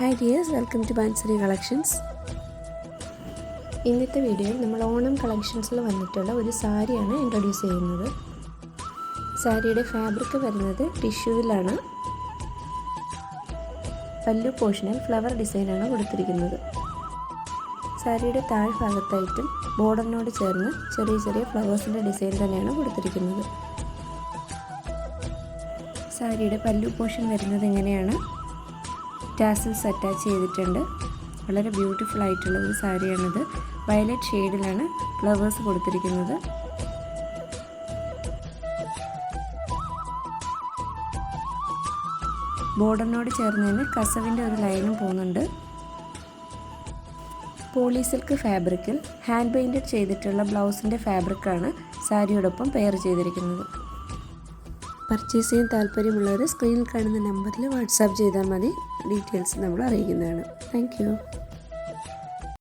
Hi dears welcome to Bansari collections. ഇന്നത്തെ വീഡിയോയിൽ നമ്മൾ ഓണം കളക്ഷൻസിൽ വന്നിട്ടുള്ള ഒരു സാരിയാണ് ഇൻട്രൊഡ്യൂസ് ചെയ്യുന്നത്. സാരിയുടെ ഫാബ്രിക് വരുന്നത് ടിഷ്യൂവിലാണ്. പല്ലു പോർഷനിൽ ഫ്ലവർ ഡിസൈനാണ് കൊടുത്തിരിക്കുന്നത്. സാരിയുടെ താഴ്ഭാഗത്തായിട്ടും ബോർഡറിനോട് ചേർന്ന് ചെറിയ ചെറിയ ഫ്ലവേഴ്സിന്റെ ഡിസൈൻ തന്നെയാണ് കൊടുത്തിരിക്കുന്നത്. സാരിയുടെ പല്ലു പോർഷൻ വരുന്നത് എങ്ങനെയാണ്? ടാസിൽസ് അറ്റാച്ച് ചെയ്തിട്ടുണ്ട്. വളരെ ബ്യൂട്ടിഫുൾ ആയിട്ടുള്ള ഒരു സാരിയാണിത്. വയലറ്റ് ഷെയ്ഡിലാണ് ഫ്ലവേഴ്സ് കൊടുത്തിരിക്കുന്നത്. ബോർഡറിനോട് ചേർന്ന് തന്നെ കസവിന്റെ ഒരു ലൈനും പോകുന്നുണ്ട്. പോളി സിൽക്ക് ഫാബ്രിക്കിൽ ഹാൻഡ് പെയിന്റഡ് ചെയ്തിട്ടുള്ള ബ്ലൗസിന്റെ ഫാബ്രിക്കാണ് സാരിയോടൊപ്പം പെയർ ചെയ്തിരിക്കുന്നത്. പർച്ചേസ് ചെയ്യാൻ താല്പര്യമുള്ളവർ സ്ക്രീനിൽ കാണുന്ന നമ്പറിൽ വാട്സാപ്പ് ചെയ്താൽ മതി. ഡീറ്റെയിൽസ് നമ്മൾ അറിയിക്കുന്നതാണ്. താങ്ക്